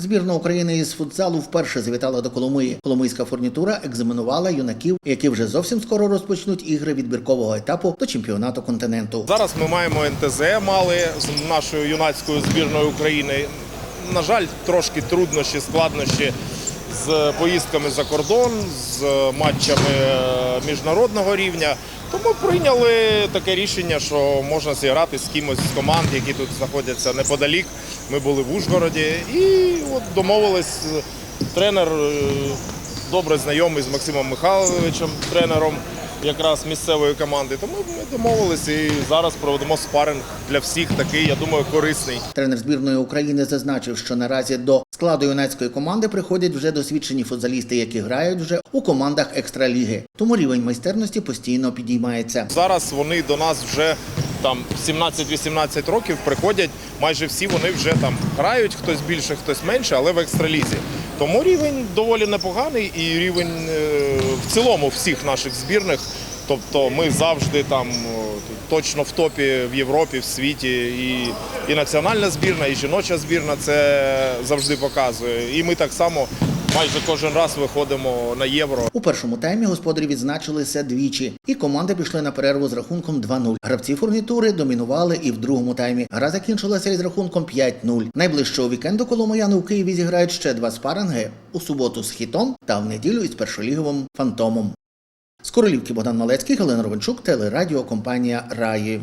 Збірна України із футзалу вперше завітала до Коломиї. Коломийська фурнітура екзаменувала юнаків, які вже зовсім скоро розпочнуть ігри відбіркового етапу до чемпіонату континенту. Зараз ми маємо НТЗ мали з нашою юнацькою збірною України. На жаль, трошки труднощі, складнощі з поїздками за кордон, з матчами е, міжнародного рівня. Тому прийняли таке рішення, що можна зіграти з кимось з команд, які тут знаходяться неподалік. Ми були в Ужгороді і от домовились. Тренер е, добре знайомий з Максимом Михайловичем, тренером якраз місцевої команди. Тому ми домовились і зараз проведемо спаринг для всіх такий, я думаю, корисний. Тренер збірної України зазначив, що наразі до складу юнацької команди приходять вже досвідчені футзалісти, які грають вже у командах екстраліги. Тому рівень майстерності постійно підіймається. Зараз вони до нас вже там 17-18 років приходять. Майже всі вони вже там грають, хтось більше, хтось менше, але в екстралізі. Тому рівень доволі непоганий і рівень е, в цілому всіх наших збірних. Тобто ми завжди там точно в топі в Європі, в світі, і, і національна збірна, і жіноча збірна це завжди показує. І ми так само майже кожен раз виходимо на євро. У першому таймі господарі відзначилися двічі, і команди пішли на перерву з рахунком 2-0. Гравці фурнітури домінували і в другому таймі. Гра закінчилася із рахунком 5-0. Найближчого вікенду коломияни у Києві зіграють ще два спаринги у суботу з хітом та в неділю із першоліговим фантомом. З Королівки Богдан Малецький, Галина Ровенчук, телерадіокомпанія Раї.